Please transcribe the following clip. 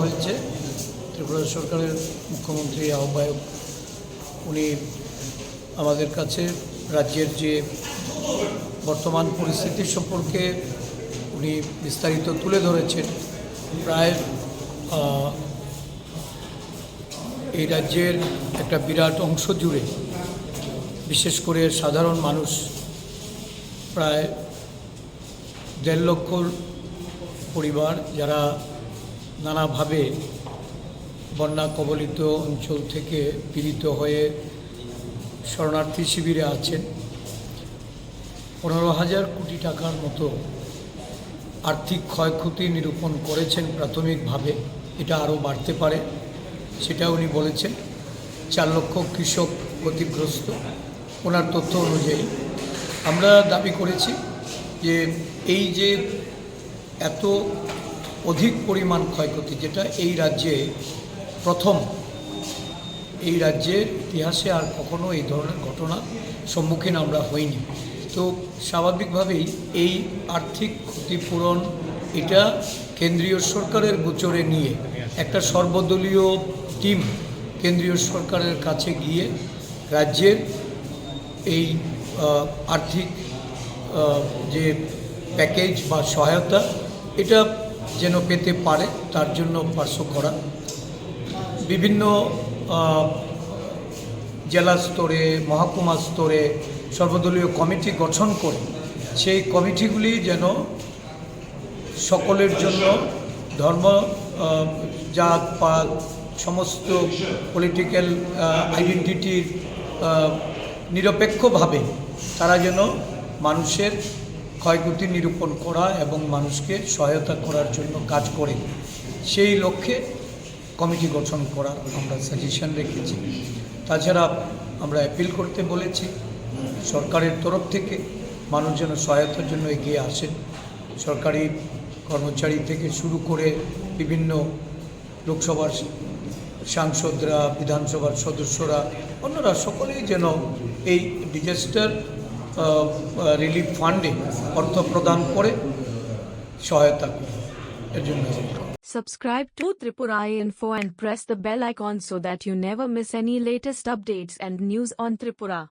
হয়েছে। ত্রিপুরা সরকারের মুখ্যমন্ত্রী, আহ্বায়ক, উনি আমাদের কাছে রাজ্যের যে বর্তমান পরিস্থিতি সম্পর্কে উনি বিস্তারিত তুলে ধরেছেন। প্রায় এই রাজ্যের একটা বিরাট অংশ জুড়ে বিশেষ করে সাধারণ মানুষ প্রায় দেড় লক্ষ পরিবার যারা নানাভাবে বন্যা কবলিত অঞ্চল থেকে পীড়িত হয়ে শরণার্থী শিবিরে আছেন। পনেরো হাজার কোটি টাকার মতো আর্থিক ক্ষয়ক্ষতি নিরূপণ করেছেন প্রাথমিকভাবে। এটা আরও বাড়তে পারে, সেটা উনি বলেছেন। চার লক্ষ কৃষক ক্ষতিগ্রস্ত। ওনার তথ্য অনুযায়ী আমরা দাবি করেছি যে এই যে এত অধিক পরিমাণ ক্ষয়ক্ষতি, যেটা এই রাজ্যে প্রথম। এই রাজ্যের ইতিহাসে আর কখনো এই ধরনের ঘটনা সম্মুখীন আমরা হইনি। তো স্বাভাবিকভাবেই এই আর্থিক ক্ষতিপূরণ এটা কেন্দ্রীয় সরকারের গোচরে নিয়ে একটা সর্বদলীয় টিম কেন্দ্রীয় সরকারের কাছে গিয়ে রাজ্যের এই আর্থিক যে প্যাকেজ বা সহায়তা, এটা যেন পেতে পারে, তার জন্য পার্শ্ব করা। বিভিন্ন জেলা স্তরে, মহকুমা স্তরে সর্বদলীয় কমিটি গঠন করে সেই কমিটিগুলি যেন সকলের জন্য ধর্ম জাত, পাত, সমস্ত পলিটিক্যাল আইডেন্টিটির নিরপেক্ষভাবে তারা যেন মানুষের ক্ষয়ক্ষতি নিরূপণ করা এবং মানুষকে সহায়তা করার জন্য কাজ করে, সেই লক্ষ্যে কমিটি গঠন করার আমরা সাজেশন রেখেছি। তাছাড়া আমরা অ্যাপিল করতে বলেছি, সরকারের তরফ থেকে মানুষ যেন সহায়তার জন্য এগিয়ে আসেন। সরকারি কর্মচারী থেকে শুরু করে বিভিন্ন লোকসভার সাংসদরা, বিধানসভার সদস্যরা, অন্যরা সকলেই যেন এই ডিজাস্টার রিলিফ ফান্ডে অর্থ প্রদান করে সহায়তা করে এর জন্য Subscribe to Tripura Info and press the bell icon so that you never miss any latest updates and news on Tripura.